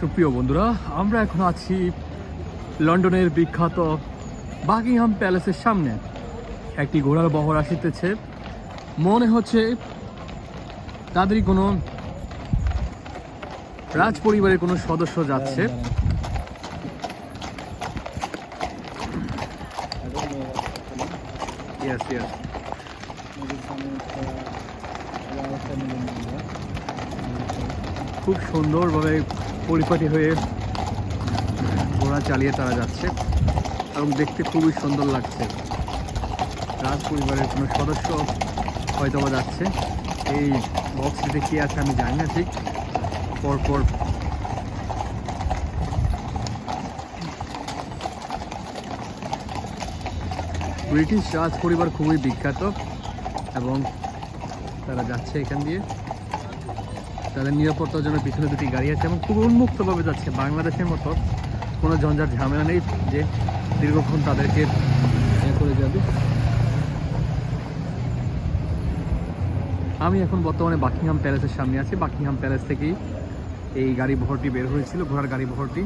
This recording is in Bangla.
সুপ্রিয় বন্ধুরা, আমরা এখন আছি লন্ডনের বিখ্যাত বাকিংহাম প্যালেসের সামনে। একটি ঘোড়ার বহর আসিতেছে। মনে হচ্ছে তাদেরই কোনো রাজ পরিবারের কোনো সদস্য যাচ্ছে। ইয়েস ইয়েস খুব সুন্দরভাবে পরিপাটি হয়ে ঘোড়া চালিয়ে তারা যাচ্ছে এবং দেখতে খুবই সুন্দর লাগছে। রাজ পরিবারের কোনো সদস্য হয়তো বা যাচ্ছে। এই বক্সটিতে কী আছে আমি জানি না ঠিক। পরপর ব্রিটিশ রাজ পরিবার খুবই বিখ্যাত এবং তারা যাচ্ছে এখান দিয়ে। তাদের নিরাপত্তার জন্য পিছনে দুটি গাড়ি আছে এবং খুব উন্মুক্তভাবে যাচ্ছে। বাংলাদেশের মতো কোনো ঝঞ্ঝার ঝামেলা নেই যে দীর্ঘক্ষণ তাদেরকে করে যাবে। আমি এখন বর্তমানে বাকিংহাম প্যালেসের সামনে আছি। বাকিংহাম প্যালেস থেকেই এই গাড়ি বহরটি বের হয়েছিল, ঘোড়ার গাড়ি বহরটি